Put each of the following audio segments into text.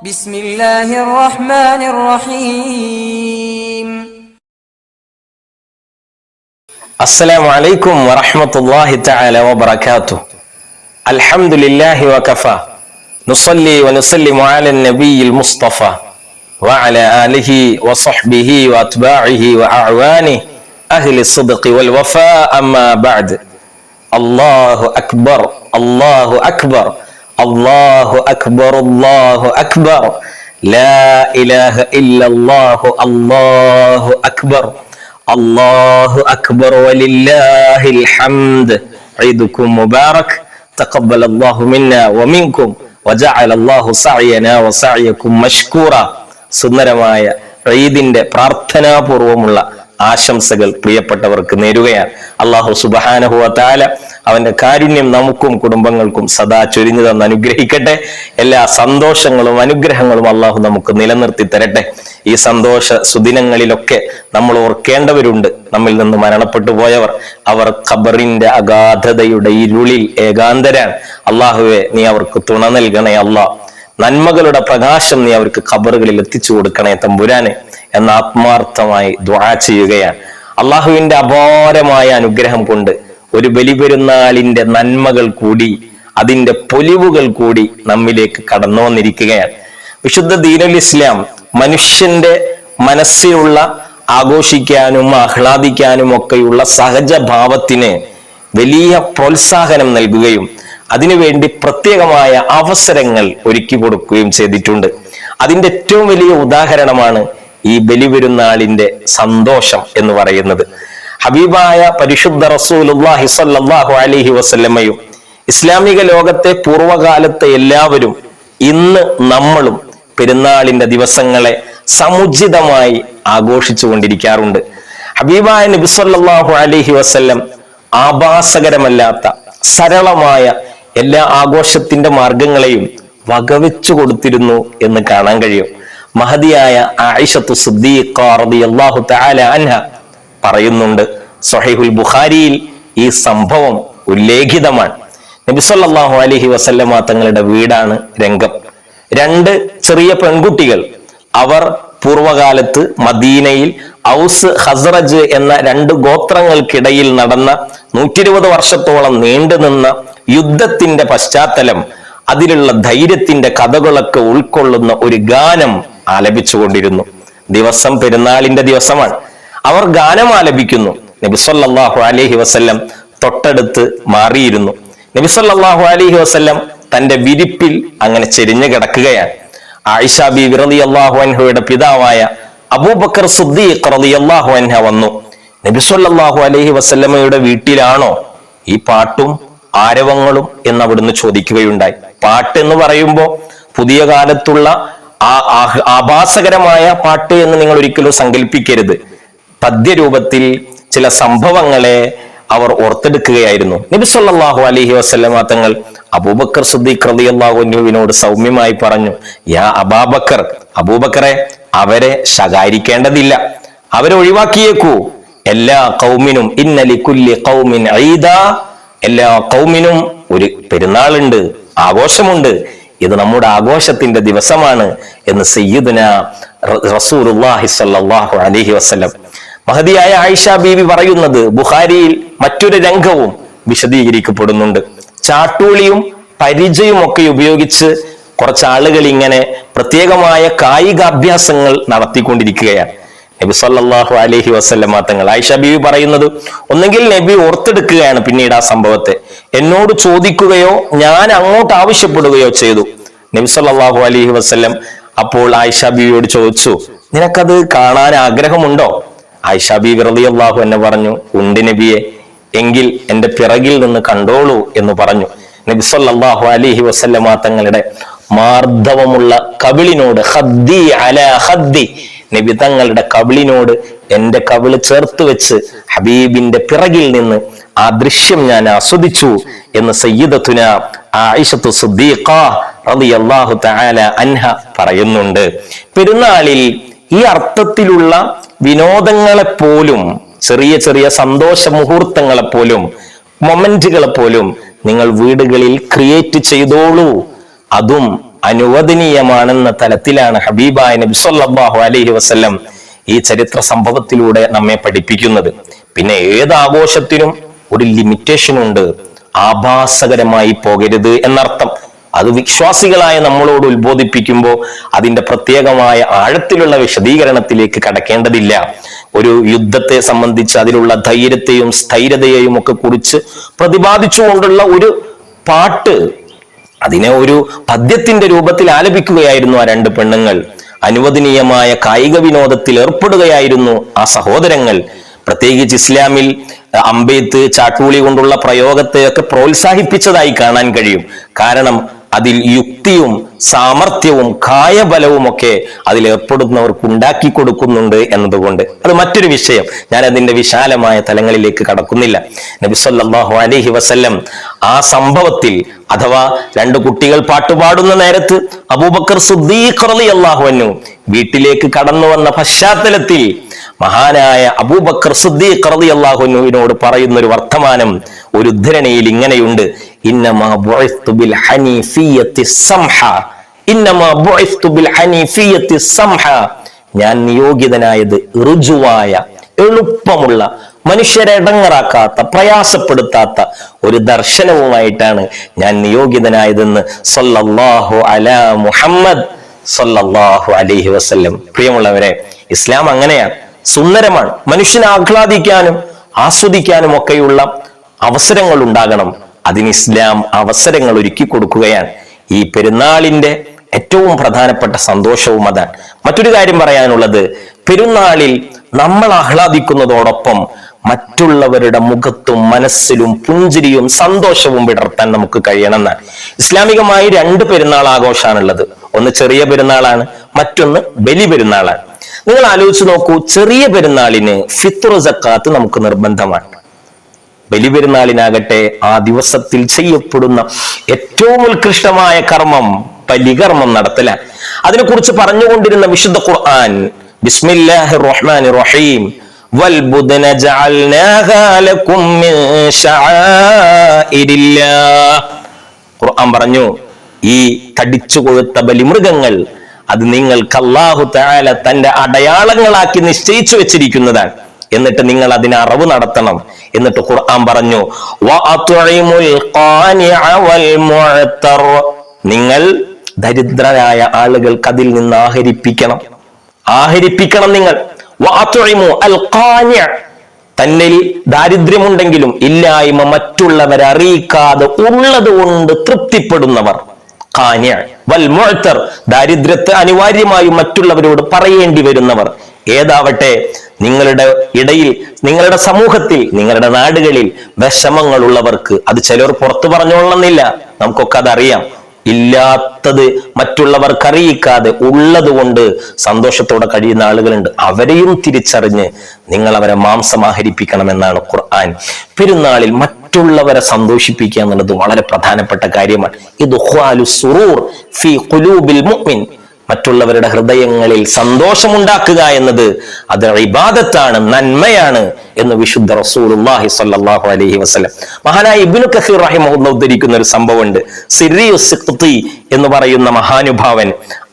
بسم الله الرحمن الرحيم. السلام عليكم ورحمة الله تعالى وبركاته. الحمد لله وكفى. نصلي ونسلم على النبي المصطفى وعلى آله وصحبه وأتباعه وأعوانه أهل الصدق والوفاء. أما بعد الله أكبر الله أكبر. الله أكبر الله أكبر لا إله إلا الله الله أكبر الله أكبر ولله الحمد عيدكم مبارك تقبل الله منا ومنكم وجعل الله سعينا وسعيكم مشكورا സുന്ദരമായ ഈദിന്റെ പ്രാർത്ഥനാപൂർവമുള്ള ആശംസകൾ പ്രിയപ്പെട്ടവർക്ക് നേരുകയാണ്. അള്ളാഹു സുബാനഹുവ താല അവന്റെ കാരുണ്യം നമുക്കും കുടുംബങ്ങൾക്കും സദാ ചൊരിഞ്ഞു തന്ന് അനുഗ്രഹിക്കട്ടെ. എല്ലാ സന്തോഷങ്ങളും അനുഗ്രഹങ്ങളും അള്ളാഹു നമുക്ക് നിലനിർത്തി തരട്ടെ. ഈ സന്തോഷ സുദിനങ്ങളിലൊക്കെ നമ്മൾ ഓർക്കേണ്ടവരുണ്ട്. നമ്മിൽ നിന്ന് മരണപ്പെട്ടു പോയവർ. അവർ ഖബറിന്റെ അഗാധതയുടെ ഇരുളിൽ ഏകാന്തരാണ്. അള്ളാഹുവെ നീ അവർക്ക് തുണ നൽകണേ അള്ളാഹ് നന്മകളുടെ പ്രകാശം നീ അവർക്ക് ഖബറുകളിൽ എത്തിച്ചു കൊടുക്കണേ തമ്പുരാനെ. എന്ന ആത്മാർത്ഥമായി ദ്വാ ചെയ്യുകയാണ്. അള്ളാഹുവിന്റെ അപാരമായ അനുഗ്രഹം കൊണ്ട് ഒരു ബലിപെരുന്നാളിന്റെ നന്മകൾ കൂടി അതിന്റെ പൊലിവുകൾ കൂടി നമ്മിലേക്ക് കടന്നു വന്നിരിക്കുകയാണ്. വിശുദ്ധ ദീനുൽ ഇസ്ലാം മനുഷ്യന്റെ മനസ്സിലുള്ള ആഘോഷിക്കാനും ആഹ്ലാദിക്കാനും ഒക്കെയുള്ള സഹജ ഭാവത്തിന് വലിയ പ്രോത്സാഹനം നൽകുകയും അതിനുവേണ്ടി പ്രത്യേകമായ അവസരങ്ങൾ ഒരുക്കി കൊടുക്കുകയും ചെയ്തിട്ടുണ്ട്. അതിന്റെ ഏറ്റവും വലിയ ഉദാഹരണമാണ് ഈ ബലിപെരുന്നാളിന്റെ സന്തോഷം എന്ന് പറയുന്നത്. ഹബീബായ പരിശുദ്ധ റസൂലുല്ലാഹി സ്വല്ലല്ലാഹു അലൈഹി വസല്ലമയും ഇസ്ലാമിക ലോകത്തെ പൂർവകാലത്തെ എല്ലാവരും ഇന്ന് നമ്മളും പെരുന്നാളിന്റെ ദിവസങ്ങളെ സമുചിതമായി ആഘോഷിച്ചു കൊണ്ടിരിക്കാറുണ്ട് ഹബീബായ നബിസ്വല്ലാഹു അലൈഹി വസല്ലം ആഭാസകരമല്ലാത്ത സരളമായ എല്ലാ ആഘോഷത്തിന്റെ മാർഗങ്ങളെയും വകവെച്ചു കൊടുത്തിരുന്നു എന്ന് കാണാൻ കഴിയും. മഹതിയായ ആയിഷത്തു തആല അൻഹ പറയുന്നുണ്ട്. സൊഹൈഹുൽ ബുഖാരിയിൽ ഈ സംഭവം ഉല്ലേഖിതമാണ്. നബി അലഹി അലൈഹി വസല്ലമ തങ്ങളുടെ വീടാണ് രംഗം. രണ്ട് ചെറിയ പെൺകുട്ടികൾ അവർ പൂർവകാലത്ത് മദീനയിൽ ഔസ് ഹസ്റജ് എന്ന രണ്ട് ഗോത്രങ്ങൾക്കിടയിൽ നടന്ന നൂറ്റിരുപത് വർഷത്തോളം നീണ്ടുനിന്ന യുദ്ധത്തിന്റെ പശ്ചാത്തലം അതിലുള്ള ധൈര്യത്തിന്റെ കഥകളൊക്കെ ഉൾക്കൊള്ളുന്ന ഒരു ഗാനം ആലപിച്ചുകൊണ്ടിരുന്നു. ദിവസം പെരുന്നാളിന്റെ ദിവസമാണ്. അവർ ഗാനം ആലപിക്കുന്നു. നബിസല്ലാഹു അലഹി വസ്ല്ലം തൊട്ടടുത്ത് മാറിയിരുന്നു. നബിസല്ലാഹു അലഹി വസ്ല്ലം തന്റെ വിരിപ്പിൽ അങ്ങനെ ചെരിഞ്ഞു കിടക്കുകയാണ്. ആയിഷ ബി വിറതി അള്ളാഹു അൻഹയുടെ പിതാവായ അബൂബക്കർ സുദ്ദീഖ് റളിയല്ലാഹു അൻഹ വന്നു. നബിസ്വല്ലാഹു അലഹി വസല്ലമയുടെ വീട്ടിലാണോ ഈ പാട്ടും ആരവങ്ങളും എന്ന് അവിടുന്ന് ചോദിക്കുകയുണ്ടായി. പാട്ട് എന്ന് പറയുമ്പോൾ പുതിയ കാലത്തുള്ള ആ ആഭാസകരമായ പാട്ട് എന്ന് നിങ്ങൾ ഒരിക്കലും സങ്കല്പിക്കരുത്. പദ്യരൂപത്തിൽ ചില സംഭവങ്ങളെ അവർ ഓർത്തെടുക്കുകയായിരുന്നു. നബി സല്ലല്ലാഹു അലൈഹി വസല്ലമ തങ്ങൾ അബൂബക്കർ സുദ്ദീഖ് റളിയല്ലാഹു അൻഹുവിനോട് സൗമ്യമായി പറഞ്ഞു യാ അബാബക്കർ അബൂബക്കറെ അവരെ ശകാരിക്കേണ്ടതില്ല. അവരെ ഒഴിവാക്കിയേക്കൂ. എല്ലാ കൗമിനും ഇന്നലി കുല്ലി കൗമിൻ ഈദ എല്ലാ കൗമിനും ഒരു പെരുന്നാളുണ്ട് ആഘോഷമുണ്ട്. ഇത് നമ്മുടെ ആഘോഷത്തിന്റെ ദിവസമാണ് എന്ന് സയ്യിദുന റസൂലുള്ളാഹി സ്വല്ലല്ലാഹു അലൈഹി വസല്ലം. മഹതിയായ ആയിഷ ബീവി പറയുന്നത് ബുഹാരിയിൽ മറ്റൊരു രംഗവും വിശദീകരിക്കപ്പെടുന്നുണ്ട്. ചാട്ടൂളിയും പരിചയും ഒക്കെ ഉപയോഗിച്ച് കുറച്ച് ആളുകൾ ഇങ്ങനെ പ്രത്യേകമായ കായികാഭ്യാസങ്ങൾ നടത്തിക്കൊണ്ടിരിക്കുകയാണ്. നബി സല്ലാഹു അലഹി വസല്ലമ തങ്ങൾ ആയിഷ ബീവി പറയുന്നത് ഒന്നെങ്കിൽ നബി ഓർത്തെടുക്കുകയാണ് പിന്നീട് ആ സംഭവത്തെ. എന്നോട് ചോദിക്കുകയോ ഞാൻ അങ്ങോട്ട് ആവശ്യപ്പെടുകയോ ചെയ്തു. നബി സല്ലാഹു അലഹി വസല്ലം അപ്പോൾ ആയിഷ ബീവിയോട് ചോദിച്ചു നിനക്കത് കാണാൻ ആഗ്രഹമുണ്ടോ? ആയിഷ ബീവി അള്ളാഹു എന്നെ പറഞ്ഞു ഉണ്ട് നബിയെ എങ്കിൽ എന്റെ പിറകിൽ നിന്ന് കണ്ടോളൂ എന്ന് പറഞ്ഞു. നബി സല്ലാഹു അലൈഹി വസല്ലമ തങ്ങളുടെ മാർദ്ദവമുള്ള കവിളിനോട് ഹദ്ദി അല ഹദ്ദി നബി തങ്ങളുടെ കവിളിനോട് എന്റെ കവിൾ ചേർത്ത് വെച്ച് ഹബീബിന്റെ പിറകിൽ നിന്ന് ആ ദൃശ്യം ഞാൻ ആസ്വദിച്ചു എന്ന് സയ്യിദത്തുന ആയിഷത്തു സുദ്ദീഖ റളിയല്ലാഹു തആല അൻഹ പറയുന്നുണ്ട്. പെരുന്നാളിൽ ഈ അർത്ഥത്തിലുള്ള വിനോദങ്ങളെ പോലും ചെറിയ ചെറിയ സന്തോഷ മുഹൂർത്തങ്ങളെ പോലും മൊമെന്റുകളെ പോലും നിങ്ങൾ വീടുകളിൽ ക്രിയേറ്റ് ചെയ്തോളൂ. അതും അനുവദനീയമാണെന്ന തലത്തിലാണ് ഹബീബായ നബി സല്ലല്ലാഹു അലൈഹി വസല്ലം ഈ ചരിത്ര സംഭവത്തിലൂടെ നമ്മെ പഠിപ്പിക്കുന്നത്. പിന്നെ ഏത് ആഘോഷത്തിനും ഒരു ലിമിറ്റേഷൻ ഉണ്ട്. ആഭാസകരമായി പോകരുത് എന്നർത്ഥം. അത് വിശ്വാസികളായ നമ്മളോട് ഉത്ബോധിപ്പിക്കുമ്പോൾ അതിന്റെ പ്രത്യേകമായ ആഴത്തിലുള്ള വിശദീകരണത്തിലേക്ക് കടക്കേണ്ടതില്ല. ഒരു യുദ്ധത്തെ സംബന്ധിച്ച് അതിലുള്ള ധൈര്യത്തെയും സ്ഥൈര്യതയെയും ഒക്കെ കുറിച്ച് പ്രതിപാദിച്ചുകൊണ്ടുള്ള ഒരു പാട്ട് അതിനെ ഒരു പദ്യത്തിന്റെ രൂപത്തിൽ ആലപിക്കുകയായിരുന്നു ആ രണ്ട് പെണ്ണുങ്ങൾ. അനുവദനീയമായ കായിക വിനോദത്തിൽ ഏർപ്പെടുകയായിരുന്നു ആ സഹോദരങ്ങൾ. പ്രത്യേകിച്ച് ഇസ്ലാമിൽ അമ്പെയ്ത്ത് ചാട്ടുകൂളി കൊണ്ടുള്ള പ്രയോഗത്തെയൊക്കെ പ്രോത്സാഹിപ്പിച്ചതായി കാണാൻ കഴിയും. കാരണം അതിൽ യുക്തിയും സാമർഥ്യവും കായബലവും ഒക്കെ അതിൽ ഏർപ്പെടുന്നവർക്ക് ഉണ്ടാക്കി കൊടുക്കുന്നുണ്ട് എന്നതുകൊണ്ട്. അത് മറ്റൊരു വിഷയം. ഞാൻ അതിന്റെ വിശാലമായ തലങ്ങളിലേക്ക് കടക്കുന്നില്ല. നബി അലഹി അലൈഹി വസല്ലം ആ സംഭവത്തിൽ അഥവാ രണ്ട് കുട്ടികൾ പാട്ടുപാടുന്ന നേരത്ത് അബൂബക്കർ സുദ്ദീഖറലി അൻഹു വീട്ടിലേക്ക് കടന്നു വന്ന പശ്ചാത്തലത്തിൽ മഹാനായ അബൂബക്കർ സുദ്ദീഖ് റളിയല്ലാഹു അൻഹുവിനോട് പറയുന്ന ഒരു വർത്തമാനം ഒരു ഉദ്ധരണിയിൽ ഇങ്ങനെയുണ്ട്. ഞാൻ നിയോഗിതനായത് ഋജുവായ എളുപ്പമുള്ള മനുഷ്യരെ ഇടങ്ങറാക്കാത്ത പ്രയാസപ്പെടുത്താത്ത ഒരു ദർശനവുമായിട്ടാണ് ഞാൻ നിയോഗിതനായതെന്ന് സല്ലല്ലാഹു അല മുഹമ്മദ് സല്ലല്ലാഹു അലൈഹി വസല്ലം. പ്രിയമുള്ളവരെ ഇസ്ലാം അങ്ങനെയാണ് സുന്ദരമാണ്. മനുഷ്യനെ ആഹ്ലാദിക്കാനും ആസ്വദിക്കാനും ഒക്കെയുള്ള അവസരങ്ങൾ ഉണ്ടാകണം അതിന് ഇസ്ലാം അവസരങ്ങൾ ഒരുക്കി കൊടുക്കുകയാണ്. ഈ പെരുന്നാളിന്റെ ഏറ്റവും പ്രധാനപ്പെട്ട സന്തോഷവും അതാണ്. മറ്റൊരു കാര്യം പറയാനുള്ളത് പെരുന്നാളിൽ നമ്മൾ ആഹ്ലാദിക്കുന്നതോടൊപ്പം മറ്റുള്ളവരുടെ മുഖത്തും മനസ്സിലും പുഞ്ചിരിയും സന്തോഷവും വിടർത്താൻ നമുക്ക് കഴിയണമെന്നാണ്. ഇസ്ലാമികമായി രണ്ട് പെരുന്നാൾ ആഘോഷമാണുള്ളത് ഒന്ന് ചെറിയ പെരുന്നാളാണ് മറ്റൊന്ന് ബലി പെരുന്നാളാണ്. നിങ്ങൾ ആലോചിച്ച് നോക്കൂ ചെറിയ പെരുന്നാളിന് ഫിത്ര സക്കാത്ത് നമുക്ക് നിർബന്ധമാണ്. ബലി പെരുന്നാളിനാകട്ടെ ആ ദിവസത്തിൽ ചെയ്യപ്പെടുന്ന ഏറ്റവും ഉത്കൃഷ്ടമായ കർമ്മം ബലികർമ്മം നടത്തലാണ്. അതിനെക്കുറിച്ച് പറഞ്ഞുകൊണ്ടിരുന്ന വിശുദ്ധ ഖുർആൻ ബിസ്മില്ലാഹിർ റഹ്മാനിർ റഹീം ഖുർആൻ പറഞ്ഞു ഈ തടിച്ചു കൊഴുത്ത ബലിമൃഗങ്ങൾ അത് നിങ്ങൾക്ക് അല്ലാഹു താല തന്റെ അടയാളങ്ങളാക്കി നിശ്ചയിച്ചു വെച്ചിരിക്കുന്നതാണ്. എന്നിട്ട് നിങ്ങൾ അതിന് അറിവ് നടത്തണം. എന്നിട്ട് ഖുർആൻ പറഞ്ഞു നിങ്ങൾ ദരിദ്രരായ ആളുകൾക്ക് അതിൽ നിന്ന് ആഹരിപ്പിക്കണം. ആഹരിപ്പിക്കണം നിങ്ങൾ. തന്നിൽ ദാരിദ്ര്യമുണ്ടെങ്കിലും ഇല്ലായ്മ മറ്റുള്ളവരെ അറിയിക്കാതെ ഉള്ളത് കൊണ്ട് തൃപ്തിപ്പെടുന്നവർ. കാന്യ വൽ മുഴത്തർ ദാരിദ്ര്യത്തെ അനിവാര്യമായും മറ്റുള്ളവരോട് പറയേണ്ടി വരുന്നവർ. ഏതാവട്ടെ നിങ്ങളുടെ ഇടയിൽ നിങ്ങളുടെ സമൂഹത്തിൽ നിങ്ങളുടെ നാടുകളിൽ വിഷമങ്ങളുള്ളവർക്ക് അത് ചിലർ പുറത്തു പറഞ്ഞോളണമെന്നില്ല. നമുക്കൊക്കെ അതറിയാം. ഇല്ലാത്തത് മറ്റുള്ളവർക്ക് അറിയിക്കാതെ ഉള്ളത് കൊണ്ട് സന്തോഷത്തോടെ കഴിയുന്ന ആളുകളുണ്ട്. അവരെയും തിരിച്ചറിഞ്ഞ് നിങ്ങൾ അവരെ മാംസമാഹരിപ്പിക്കണമെന്നാണ് ഖുർആൻ. പെരുന്നാളിൽ മറ്റുള്ളവരെ സന്തോഷിപ്പിക്കുക എന്നുള്ളത് വളരെ പ്രധാനപ്പെട്ട കാര്യമാണ്. ഇത് ഫി ഖുലൂബിൽ മുഅ്മിൻ. മറ്റുള്ളവരുടെ ഹൃദയങ്ങളിൽ സന്തോഷമുണ്ടാക്കുക എന്നത് അത് ഇബാദത്താണ് നന്മയാണ് എന്ന് വിശുദ്ധ റസൂലുള്ളാഹി സ്വല്ലല്ലാഹു അലൈഹി വസല്ലം. മഹാനായ ഇബ്നു കഹീർ റഹിമഹുല്ല ഉദ്ധരിക്കുന്ന ഒരു സംഭവമുണ്ട്. സിറിയു സിഖ്തി എന്ന് പറയുന്ന മഹാനുഭാവൻ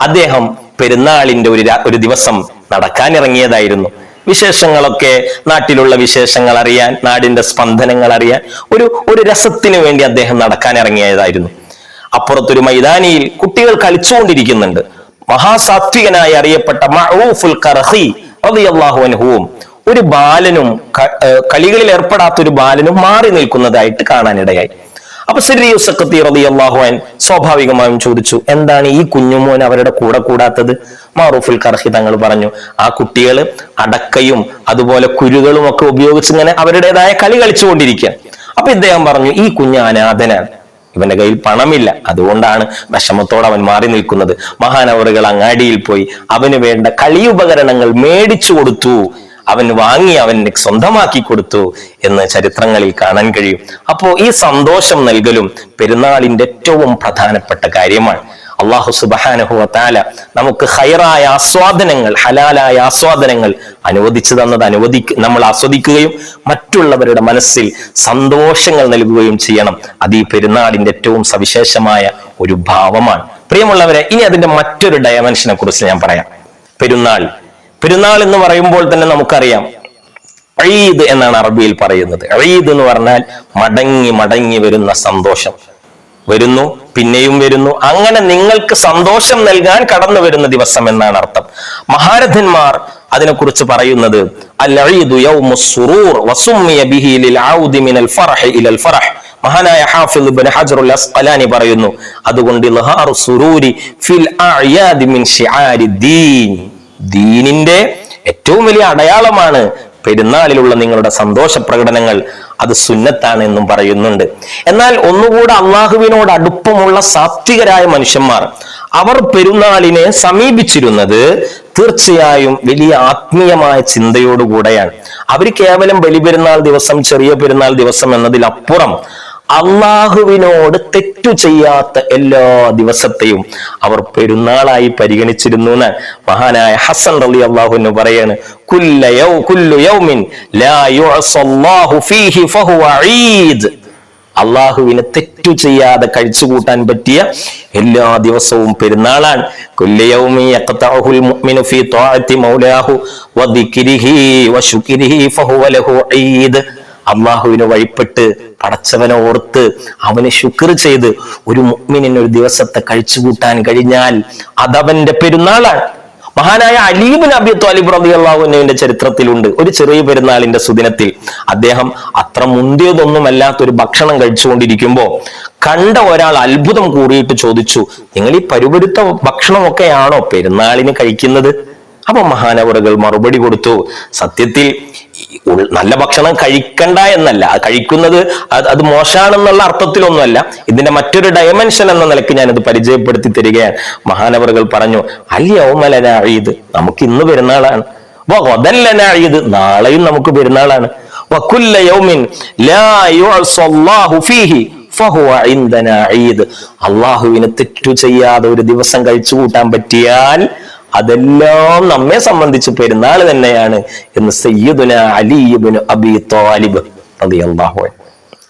അദ്ദേഹം പെരുന്നാളിന്റെ ഒരു ഒരു ദിവസം നടക്കാനിറങ്ങിയതായിരുന്നു വിശേഷങ്ങളൊക്കെ നാട്ടിലുള്ള വിശേഷങ്ങൾ അറിയാൻ നാടിന്റെ സ്പന്ദനങ്ങൾ അറിയാൻ ഒരു ഒരു രസത്തിന് വേണ്ടി അദ്ദേഹം നടക്കാൻ ഇറങ്ങിയതായിരുന്നു. അപ്പുറത്തൊരു മൈതാനിയിൽ കുട്ടികൾ കളിച്ചുകൊണ്ടിരിക്കുന്നുണ്ട്. മഹാസാത്വികനായി അറിയപ്പെട്ട മഹൂഫുൽ കർഹി റളിയല്ലാഹു ഒരു ബാലനും കളികളിൽ ഏർപ്പെടാത്ത ഒരു ബാലനും മാറി നിൽക്കുന്നതായിട്ട് കാണാനിടയായി. അപ്പൊ സിരി സക്കത്തി റളിയല്ലാഹു അൻ സ്വാഭാവികമായും ചോദിച്ചു എന്താണ് ഈ കുഞ്ഞുമോൻ അവരുടെ കൂടെ കൂടാത്തത്? മാറൂഫുൽ കർഹി തങ്ങൾ പറഞ്ഞു ആ കുട്ടികൾ അടക്കയും അതുപോലെ കുരുകളും ഒക്കെ ഉപയോഗിച്ച് ഇങ്ങനെ അവരുടേതായ കളി കളിച്ചുകൊണ്ടിരിക്കുക അപ്പൊ ഇദ്ദേഹം പറഞ്ഞു ഈ കുഞ്ഞ് അനാഥനാണ്. ഇവന്റെ കയ്യിൽ പണമില്ല. അതുകൊണ്ടാണ് വിഷമത്തോടെ അവൻ മാറി നിൽക്കുന്നത്. മഹാനവറുകൾ അങ്ങാടിയിൽ പോയി. അവന് വേണ്ട കളിയുപകരണങ്ങൾ മേടിച്ചു കൊടുത്തു. അവൻ വാങ്ങി അവൻ സ്വന്തമാക്കി കൊടുത്തു എന്ന് ചരിത്രങ്ങളിൽ കാണാൻ കഴിയും. അപ്പോ ഈ സന്തോഷം നൽകലും പെരുന്നാളിന്റെ ഏറ്റവും പ്രധാനപ്പെട്ട കാര്യമാണ്. അള്ളാഹു സുബാനഹുവ താല നമുക്ക് ഹൈറായ ആസ്വാദനങ്ങൾ ഹലാലായ ആസ്വാദനങ്ങൾ അനുവദിച്ചു തന്നത് അനുവദി നമ്മൾ ആസ്വദിക്കുകയും മറ്റുള്ളവരുടെ മനസ്സിൽ സന്തോഷങ്ങൾ നൽകുകയും ചെയ്യണം. അത് ഈ പെരുന്നാടിന്റെ ഏറ്റവും സവിശേഷമായ ഒരു ഭാവമാണ്. പ്രിയമുള്ളവരെ ഇനി അതിന്റെ മറ്റൊരു ഡയമെൻഷനെ കുറിച്ച് ഞാൻ പറയാം. പെരുന്നാൾ. പെരുന്നാൾ എന്ന് പറയുമ്പോൾ തന്നെ നമുക്കറിയാം ഈദ് എന്നാണ് അറബിയിൽ പറയുന്നത്. ഈദ് എന്ന് പറഞ്ഞാൽ മടങ്ങി മടങ്ങി വരുന്ന സന്തോഷം. വരുന്നു പിന്നെയും വരുന്നു. അങ്ങനെ നിങ്ങൾക്ക് സന്തോഷം നൽകാൻ കടന്നു വരുന്ന ദിവസം എന്നാണ് അർത്ഥം. മഹാരഥന്മാർ അതിനെക്കുറിച്ച് പറയുന്നത് മഹാനായ ഹാഫിദ് ഇബ്നു ഹജറുൽ അസ്ഖലാനി പറയുന്നു അതുകൊണ്ട് ഇൽഹാറു സുറൂരി ഫിൽ അഅയാദി മിൻ ശിആരി ദീൻ. ദീനിന്റെ ഏറ്റവും വലിയ അടയാളമാണ് പെരുന്നാളിലുള്ള നിങ്ങളുടെ സന്തോഷ പ്രകടനങ്ങൾ അത് സുന്നത്താണ് എന്നും പറയുന്നുണ്ട്. എന്നാൽ ഒന്നുകൂടെ അള്ളാഹുവിനോട് അടുപ്പമുള്ള സാത്വികരായ മനുഷ്യന്മാർ അവർ പെരുന്നാളിനെ സമീപിച്ചിരുന്നത് തീർച്ചയായും വലിയ ആത്മീയമായ ചിന്തയോടുകൂടെയാണ്. അവർ കേവലം ബലിപെരുന്നാൾ ദിവസം ചെറിയ പെരുന്നാൾ ദിവസം എന്നതിലപ്പുറം അള്ളാഹുവിനോട് തെറ്റു ചെയ്യാത്ത എല്ലാ ദിവസത്തെയും അവർ പെരുന്നാളായി പരിഗണിച്ചിരുന്നു എന്ന് മഹാനായ ഹസൻ റലി അള്ളാഹുവിന് പറയാണ്. അള്ളാഹുവിനെ തെറ്റു ചെയ്യാതെ കഴിച്ചു കൂട്ടാൻ പറ്റിയ എല്ലാ ദിവസവും പെരുന്നാളാണ്. അള്ളാഹുവിന് വഴിപ്പെട്ട് പടച്ചവനെ ഓർത്ത് അവനെ ശുക്ർ ചെയ്ത് ഒരു മുഅ്മിനിന് ഒരു ദിവസത്തെ കഴിച്ചുകൂട്ടാൻ കഴിഞ്ഞാൽ അതവന്റെ പെരുന്നാളാണ്. മഹാനായ അലീബിൻ അബി ത്വാലിബ് റബി അള്ളാഹുവിന്റെ ചരിത്രത്തിലുണ്ട്. ഒരു ചെറിയ പെരുന്നാളിന്റെ സുദിനത്തിൽ അദ്ദേഹം അത്ര മുന്തിയതൊന്നുമല്ലാത്ത ഒരു ഭക്ഷണം കഴിച്ചുകൊണ്ടിരിക്കുമ്പോ കണ്ട ഒരാൾ അത്ഭുതം കൂറിയിട്ട് ചോദിച്ചു നിങ്ങൾ ഈ പരുപരുത്ത ഭക്ഷണമൊക്കെയാണോ പെരുന്നാളിന് കഴിക്കുന്നത്? അപ്പൊ മഹാനവറുകൾ മറുപടി കൊടുത്തു സത്യത്തിൽ നല്ല ഭക്ഷണം കഴിക്കണ്ട എന്നല്ല. കഴിക്കുന്നത് അത് മോശമാണെന്നുള്ള അർത്ഥത്തിലൊന്നുമല്ല. ഇതിന്റെ മറ്റൊരു ഡയമെൻഷൻ എന്ന നിലയ്ക്ക് ഞാൻ ഞാനിത് പരിചയപ്പെടുത്തി തരികയാണ്. മഹാനവറുകൾ പറഞ്ഞു അല്യോമലന ഈദ്. നമുക്ക് ഇന്ന് പെരുന്നാളാണ്. വദല്ലന ഈദ്. നാളെയും നമുക്ക് പെരുന്നാളാണ്. അള്ളാഹുവിന് തെറ്റു ചെയ്യാതെ ഒരു ദിവസം കഴിച്ചു കൂട്ടാൻ പറ്റിയാൽ അതെല്ലാം നമ്മെ സംബന്ധിച്ച് പെരുന്നാൾ തന്നെയാണ് എന്ന് സയ്യിദുന അലിബിന് അബി താലിബ് റളിയല്ലാഹു അൻഹു.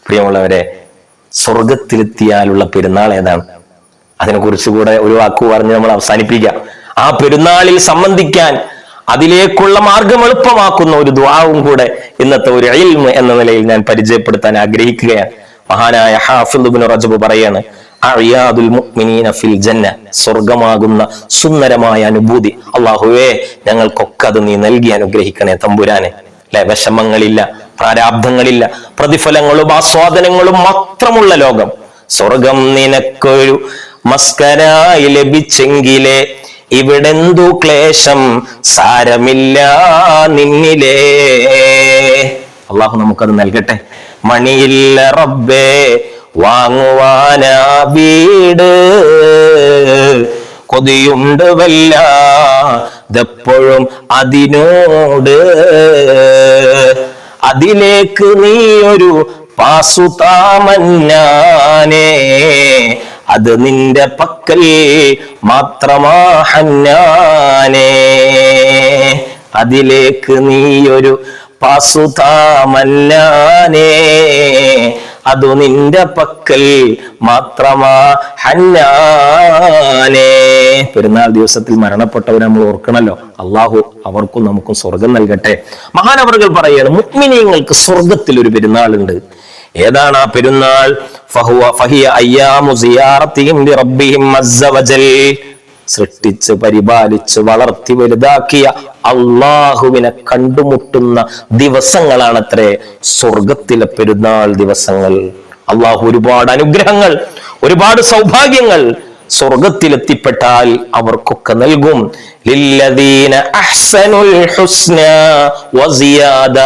പ്രിയമുള്ളവരെ സ്വർഗത്തിലെത്തിയാലുള്ള പെരുന്നാൾ ഏതാണ്? അതിനെക്കുറിച്ച് കൂടെ ഒരു വാക്ക് പറഞ്ഞ് നമ്മൾ അവസാനിപ്പിക്കാം. ആ പെരുന്നാളിൽ സംബന്ധിക്കാൻ അതിലേക്കുള്ള മാർഗം എളുപ്പമാക്കുന്ന ഒരു ദ്വാവും കൂടെ ഇന്നത്തെ ഒരു അയിൽമ എന്ന നിലയിൽ ഞാൻ പരിചയപ്പെടുത്താൻ ആഗ്രഹിക്കുകയാണ്. മഹാനായ ഹാഫിദ് റജബ് പറയാണ് ഫിൽ ജന്ന സ്വർഗമാകുന്ന സുന്ദരമായ അനുഭൂതി. അള്ളാഹുവേ ഞങ്ങൾക്കൊക്കെ അത് നീ നൽകി അനുഗ്രഹിക്കണേ തമ്പുരാനെ. അല്ലെ വിഷമങ്ങളില്ല പ്രാരാബ്ധങ്ങളില്ല പ്രതിഫലങ്ങളും ആസ്വാദനങ്ങളും മാത്രമുള്ള ലോകം. സ്വർഗം നിനക്കൊരു മസ്കരായി ലഭിച്ചെങ്കിലേ ഇവിടെന്തു ക്ലേശം? സാരമില്ല നിന്നിലേ. അള്ളാഹു നമുക്കത് നൽകട്ടെ. മണിയില്ല റബ്ബേ വാങ്ങുവാനാ വീട്. കൊതിയുണ്ട് വല്ലാതെപ്പോഴും അതിനോട്. അതിലേക്ക് നീ ഒരു പാസു താമന്നാനേ അത് നിന്റെ പക്കൽ മാത്രമാഹന്നാനേ. അതിലേക്ക് നീയൊരു പാസു താമന്നാനേ അതു നിന്റെ പക്കൽ മാത്രമാ ഹന്നാനേ. പെരുന്നാൾ ദിവസത്തിൽ മരണപ്പെട്ടവരെ നമ്മൾ ഓർക്കണല്ലോ. അള്ളാഹു അവർക്കും നമുക്കും സ്വർഗം നൽകട്ടെ. മഹാനവറുകൾ പറയുകയാണ് മുഗ്മിനിയങ്ങൾക്ക് സ്വർഗത്തിൽ ഒരു പെരുന്നാളുണ്ട്. ഏതാണ് ആ പെരുന്നാൾ? ഫഹിയ അയ്യാമു സിയാറത്തിഹിം ലിറബ്ബിഹിം അസ്സ വജൽ. സൃഷ്ടിച്ച് പരിപാലിച്ച് വളർത്തി വലുതാക്കിയ അള്ളാഹുവിനെ കണ്ടുമുട്ടുന്ന ദിവസങ്ങളാണത്രേ സ്വർഗത്തിലെ പെരുന്നാൾ ദിവസങ്ങൾ. അള്ളാഹു ഒരുപാട് അനുഗ്രഹങ്ങൾ ഒരുപാട് സൗഭാഗ്യങ്ങൾ സ്വർഗത്തിലെത്തിപ്പെട്ടാൽ അവർക്കൊക്കെ നൽകും. ലില്ലദീന അഹ്സനുൽ ഹുസ്ന വസിയാദ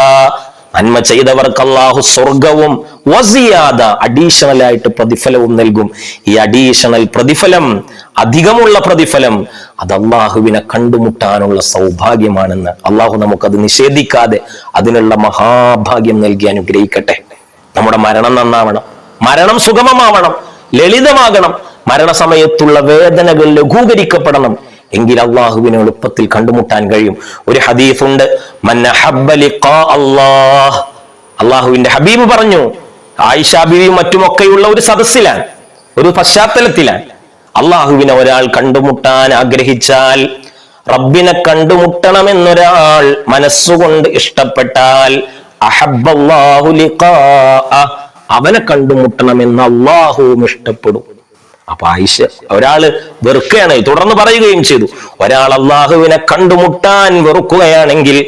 നന്മ ചെയ്തവർക്ക് അള്ളാഹു സ്വർഗവും വസിയാത അഡീഷണൽ ആയിട്ട് പ്രതിഫലവും നൽകും. ഈ അഡീഷണൽ പ്രതിഫലം അധികമുള്ള പ്രതിഫലം അത് അള്ളാഹുവിനെ കണ്ടുമുട്ടാനുള്ള സൗഭാഗ്യമാണെന്ന്. അള്ളാഹു നമുക്കത് നിഷേധിക്കാതെ അതിനുള്ള മഹാഭാഗ്യം നൽകി അനുഗ്രഹിക്കട്ടെ. നമ്മുടെ മരണം നന്നാവണം. മരണം സുഗമമാവണം. ലളിതമാകണം. മരണസമയത്തുള്ള വേദനകൾ ലഘൂകരിക്കപ്പെടണം. എങ്കിൽ അള്ളാഹുവിനെ എളുപ്പത്തിൽ കണ്ടുമുട്ടാൻ കഴിയും. ഒരു ഹദീഫുണ്ട് അള്ളാഹ് അള്ളാഹുവിന്റെ ഹബീബ് പറഞ്ഞു ആയിഷ ബീവിയും മറ്റുമൊക്കെയുള്ള ഒരു സദസ്സിലാണ് ഒരു പശ്ചാത്തലത്തിലാണ്. അള്ളാഹുവിനെ ഒരാൾ കണ്ടുമുട്ടാൻ ആഗ്രഹിച്ചാൽ റബ്ബിനെ കണ്ടുമുട്ടണമെന്നൊരാൾ മനസ്സുകൊണ്ട് ഇഷ്ടപ്പെട്ടാൽ. അവനെ കണ്ടുമുട്ടണമെന്ന് അള്ളാഹുവും ഇഷ്ടപ്പെടും. അപ്പൊ ആയിഷ ഒരാൾ വെറുക്കുകയാണ്. തുടർന്ന് പറയുകയും ചെയ്തു. ഒരാൾ അള്ളാഹുവിനെ കണ്ടുമുട്ടാൻ വെറുക്കുകയാണെങ്കിൽ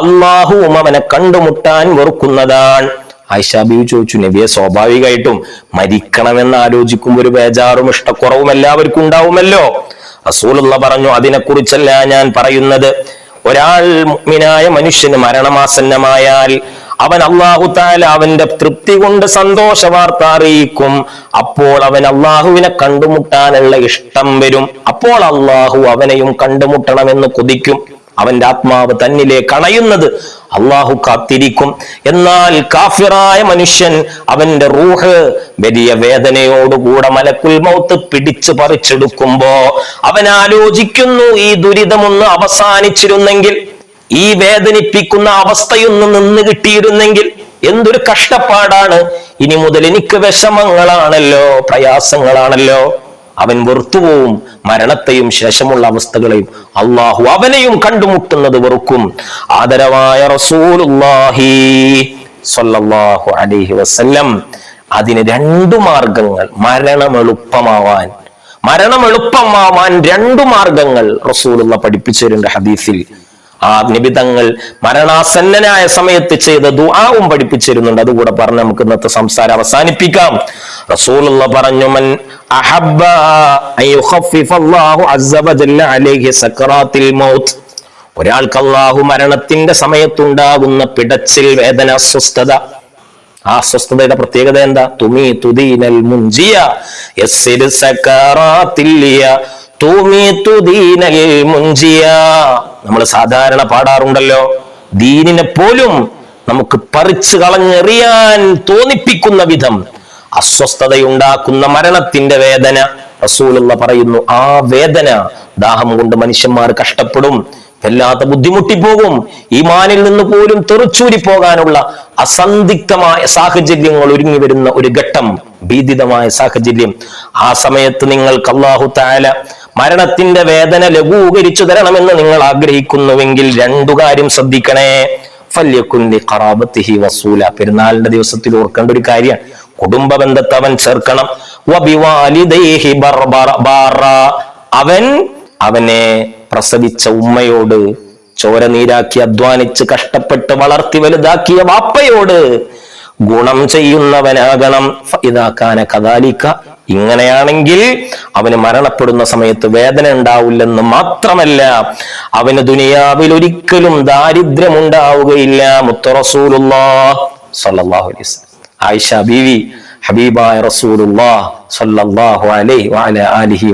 അള്ളാഹുവും അവനെ കണ്ടുമുട്ടാൻ വെറുക്കുന്നതാണ്. ആയിഷ ബീവി ചോദിച്ചു നബിയെ സ്വാഭാവികമായിട്ടും മരിക്കണമെന്ന് ആലോചിക്കുമ്പോൾ ഒരു ബേജാറും ഇഷ്ടക്കുറവും എല്ലാവർക്കും ഉണ്ടാവുമല്ലോ. റസൂലുള്ള പറഞ്ഞു അതിനെക്കുറിച്ചല്ല ഞാൻ പറയുന്നത്. ഒരാൾ മുഅ്മിനായ മനുഷ്യന് മരണമാസന്നമായാൽ അവൻ അള്ളാഹു താല അവന്റെ തൃപ്തി കൊണ്ട് സന്തോഷ വാർത്ത അറിയിക്കും. അപ്പോൾ അവൻ അള്ളാഹുവിനെ കണ്ടുമുട്ടാനുള്ള ഇഷ്ടം വരും. അപ്പോൾ അള്ളാഹു അവനെയും കണ്ടുമുട്ടണമെന്ന് കൊതിക്കും. അവന്റെ ആത്മാവ് തന്നിലേ കണയുന്നത് അള്ളാഹു കാത്തിരിക്കും. എന്നാൽ കാഫിറായ മനുഷ്യൻ അവന്റെ റൂഹ് വലിയ വേദനയോടുകൂടെ മലക്കുൽ മൗത്ത് പിടിച്ചു പറിച്ചെടുക്കുമ്പോ അവൻ ആലോചിക്കുന്നു ഈ ദുരിതമൊന്ന് അവസാനിച്ചിരുന്നെങ്കിൽ ഈ വേദനിപ്പിക്കുന്ന അവസ്ഥയൊന്ന് നിന്ന് കിട്ടിയിരുന്നെങ്കിൽ എന്തൊരു കഷ്ടപ്പാടാണ്. ഇനി മുതൽ എനിക്ക് വിഷമങ്ങളാണല്ലോ പ്രയാസങ്ങളാണല്ലോ. അവൻ വെറുത്തുപോവും മരണത്തെയും ശേഷമുള്ള അവസ്ഥകളെയും അള്ളാഹു അവനെയും കണ്ടുമുട്ടുന്നത് വെറുക്കും. ആദരവായ റസൂലുള്ളാഹി സ്വല്ലല്ലാഹു അലൈഹി വസല്ലം അതിന് രണ്ടു മാർഗങ്ങൾ മരണം എളുപ്പമാവാൻ മരണം എളുപ്പമാവാൻ രണ്ടു മാർഗങ്ങൾ റസൂലുള്ള പഠിപ്പിച്ചിട്ടുണ്ട് ഹദീസിൽ. ആ നിബിതങ്ങൾ മരണാസന്നനായ സമയത്ത് ചെയ്ത ദുആവും പഠിപ്പിച്ചിരുന്നുണ്ട്. അതുകൂടെ പറഞ്ഞ് നമുക്ക് ഇന്നത്തെ സംസാരം അവസാനിപ്പിക്കാം. റസൂലുള്ള പറഞ്ഞു മൻ അഹബ്ബ അല്ലാഹു അലൈഹി സക്കറാത്തിൽ മൗത്ത്. ഒരാൾക്ക് അല്ലാഹു മരണത്തിന്റെ സമയത്തുണ്ടാകുന്ന പിടച്ചിൽ വേദന അസ്വസ്ഥത. ആ അസ്വസ്ഥതയുടെ പ്രത്യേകത എന്താ? തുമി തുദീനൽ മുഞ്ചിയ മുഞ്ചിയ. നമ്മൾ സാധാരണ പാടാറുണ്ടല്ലോ. ദീനിനെ പോലും നമുക്ക് പറിച്ചു കളഞ്ഞെറിയാൻ തോന്നിപ്പിക്കുന്ന വിധം അസ്വസ്ഥതയുണ്ടാക്കുന്ന മരണത്തിന്റെ വേദന. റസൂലുള്ള പറയുന്നു ആ വേദന ദാഹം കൊണ്ട് മനുഷ്യന്മാർ കഷ്ടപ്പെടും വല്ലാത്ത ബുദ്ധിമുട്ടിപ്പോകും. ഈ മാനിൽ നിന്ന് പോലും തെറിച്ചൂരി പോകാനുള്ള അസന്ധിക്തമായ സാഹചര്യങ്ങൾ ഒരുങ്ങി വരുന്ന ഒരു ഘട്ടം. ഭീതിതമായ സാഹചര്യം. ആ സമയത്ത് നിങ്ങൾ അള്ളാഹു താല മരണത്തിന്റെ വേദന ലഘൂകരിച്ചു തരണമെന്ന് നിങ്ങൾ ആഗ്രഹിക്കുന്നുവെങ്കിൽ രണ്ടു കാര്യം ശ്രദ്ധിക്കണേ. ഫല്യക്കുന്നി ഖറാബത്തിഹി വസൂല. പെരുന്നാളിന്റെ ദിവസത്തിൽ ഓർക്കേണ്ട ഒരു കാര്യമാണ് കുടുംബ ബന്ധത്തെ അവൻ ചേർക്കണം. അവൻ അവനെ പ്രസവിച്ച ഉമ്മയോട് ചോര നീരാക്കി അധ്വാനിച്ച് കഷ്ടപ്പെട്ട് വളർത്തി വലുതാക്കിയ വാപ്പയോട് ഗുണം ചെയ്യുന്നവനാകണം. ഇതാക്കാന കഥാലിക്ക ഇങ്ങനെയാണെങ്കിൽ അവന് മരണപ്പെടുന്ന സമയത്ത് വേദന ഉണ്ടാവില്ലെന്ന് മാത്രമല്ല അവന് ദുനിയാവിൽ ഒരിക്കലും ദാരിദ്ര്യം ഉണ്ടാവുകയില്ല ആയിഷ ബീവി ഹബീബായ സല്ലല്ലാഹു അലൈഹി ആലിഹി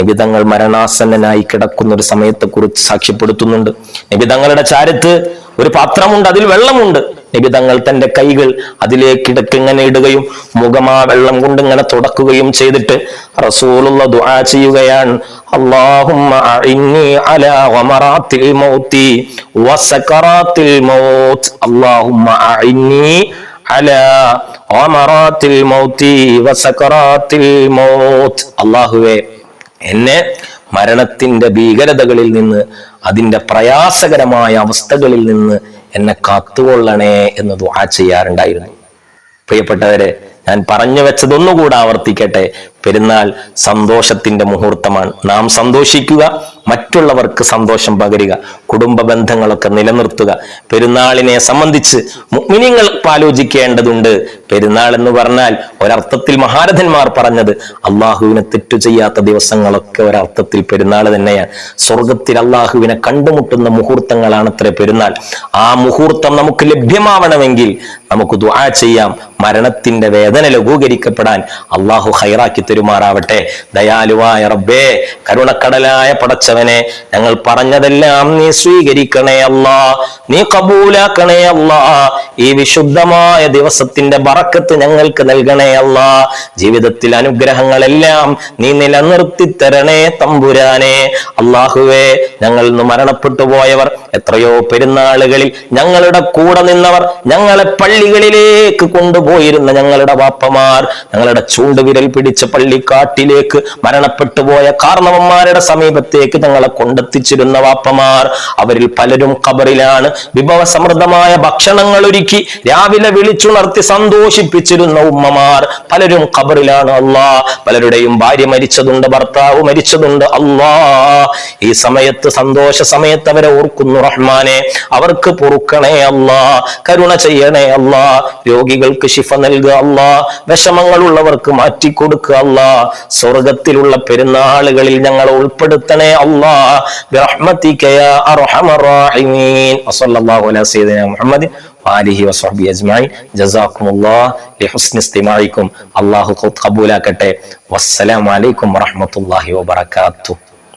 നബിതങ്ങൾ മരണാസന്നനായി കിടക്കുന്ന ഒരു സമയത്തെ കുറിച്ച് സാക്ഷ്യപ്പെടുത്തുന്നുണ്ട് നിബിതങ്ങളുടെ ചാരത്ത് ഒരു പാത്രമുണ്ട് അതിൽ വെള്ളമുണ്ട്. നബി തങ്ങൾ തന്റെ കൈകൾ അതിലേക്ക് ഇങ്ങനെ ഇടുകയും മുഖം ആ വെള്ളം കൊണ്ട് ഇങ്ങനെ തുടക്കുകയും ചെയ്തിട്ട് റസൂലുള്ള ദുആ ചെയ്യുകയാണ്. അല്ലാഹുമ്മ അഇന്നി അലാ ഗമറാത്തിൽ മൗതി വസകറാത്തിൽ മൗത്ത്. അല്ലാഹുമ്മ അഇന്നി അലാ ഗമറാത്തിൽ മൗതി വസകറാത്തിൽ മൗത്ത്. അല്ലാഹുവേ എന്നെ മരണത്തിന്റെ ഭീകരതകളിൽ നിന്ന് അതിന്റെ പ്രയാസകരമായ അവസ്ഥകളിൽ നിന്ന് എന്നെ കാത്തുകൊള്ളണേ എന്ന് ദുആ ചെയ്യാറുണ്ടായിരുന്നു. പ്രിയപ്പെട്ടവരെ ഞാൻ പറഞ്ഞു വെച്ചതൊന്നുകൂടെ ആവർത്തിക്കട്ടെ. പെരുന്നാൾ സന്തോഷത്തിന്റെ മുഹൂർത്തമാണ്. നാം സന്തോഷിക്കുക മറ്റുള്ളവർക്ക് സന്തോഷം പകരുക കുടുംബ ബന്ധങ്ങളൊക്കെ നിലനിർത്തുക. പെരുന്നാളിനെ സംബന്ധിച്ച് മുഗ്മിനിങ്ങൾ ആലോചിക്കേണ്ടതുണ്ട്. പെരുന്നാൾ എന്ന് പറഞ്ഞാൽ ഒരർത്ഥത്തിൽ മഹാരഥന്മാർ പറഞ്ഞത് അള്ളാഹുവിനെ തെറ്റു ചെയ്യാത്ത ദിവസങ്ങളൊക്കെ ഒരർത്ഥത്തിൽ പെരുന്നാൾ തന്നെയാണ്. സ്വർഗത്തിൽ അള്ളാഹുവിനെ കണ്ടുമുട്ടുന്ന മുഹൂർത്തങ്ങളാണ് അത്ര പെരുന്നാൾ. ആ മുഹൂർത്തം നമുക്ക് ലഭ്യമാവണമെങ്കിൽ നമുക്ക് ദുആ ചെയ്യാം. മരണത്തിന്റെ വേദന ലഘൂകരിക്കപ്പെടാൻ അള്ളാഹു ഹൈറാക്കി തരുമാറാവട്ടെ. ദയാലുവായ റബ്ബേ കരുണക്കടലായ പടച്ചവനെ ഞങ്ങൾ പറഞ്ഞതെല്ലാം നീ സ്വീകരിക്കണേ അല്ലാ നീ കബൂലാക്കണേ അല്ലാ ഈ വിശുദ്ധമായ ദിവസത്തിന്റെ ബറക്കത്ത് ഞങ്ങൾക്ക് നൽകണേ അല്ലാ ജീവിതത്തിൽ അനുഗ്രഹങ്ങളെല്ലാം നീ നിലനിർത്തി തരണേ തമ്പുരാനെ. അള്ളാഹുവേ ഞങ്ങൾ ഇന്ന് മരണപ്പെട്ടു പോയവർ എത്രയോ പെരുന്നാളുകളിൽ ഞങ്ങളുടെ കൂടെ നിന്നവർ ഞങ്ങളെ പള്ളികളിലേക്ക് കൊണ്ടുപോയിരുന്ന ഞങ്ങളുടെ വാപ്പമാർ ഞങ്ങളുടെ ചൂണ്ടുവിരൽ പിടിച്ച് പള്ളിക്കാട്ടിലേക്ക് മരണപ്പെട്ടു പോയ കാർണവന്മാരുടെ സമീപത്തേക്ക് ഞങ്ങളെ കൊണ്ടെത്തിച്ചിരുന്ന വാപ്പമാർ. അവരിൽ പലരും കബറിലാണ് വിഭവ സമൃദ്ധമായ ഭക്ഷണങ്ങൾ ഒരുക്കി രാവിലെ വിളിച്ചുണർത്തി സന്തോഷിപ്പിച്ചിരുന്ന ഉമ്മമാർ പലരും കബറിലാണ് അള്ളാ പലരുടെയും ഭാര്യ മരിച്ചതുണ്ട് ഭർത്താവ് മരിച്ചതുണ്ട്. അള്ളാ ഈ സമയത്ത് സന്തോഷ സമയത്ത് അവരെ ഓർക്കുന്നു റഹ്മാനെ. അവർക്ക് പൊറുക്കണേ അല്ലാ കരുണ ചെയ്യണേ അല്ലാ രോഗികൾക്ക് ശിഫ നൽകുക അല്ലാ വിഷമങ്ങളുള്ളവർക്ക് മാറ്റിക്കൊടുക്കുക അല്ലാ സ്വർഗത്തിലുള്ള പെരുന്നാളുകളിൽ ഞങ്ങളെ ഉൾപ്പെടുത്തണേ അല്ലാ برحمتك يا ارحم الراحمين وصلى الله على سيدنا محمد وآله وصحبه أجمعين جزاكم الله لحسن استماعكم الله قبولاكته والسلام عليكم ورحمة الله وبركاته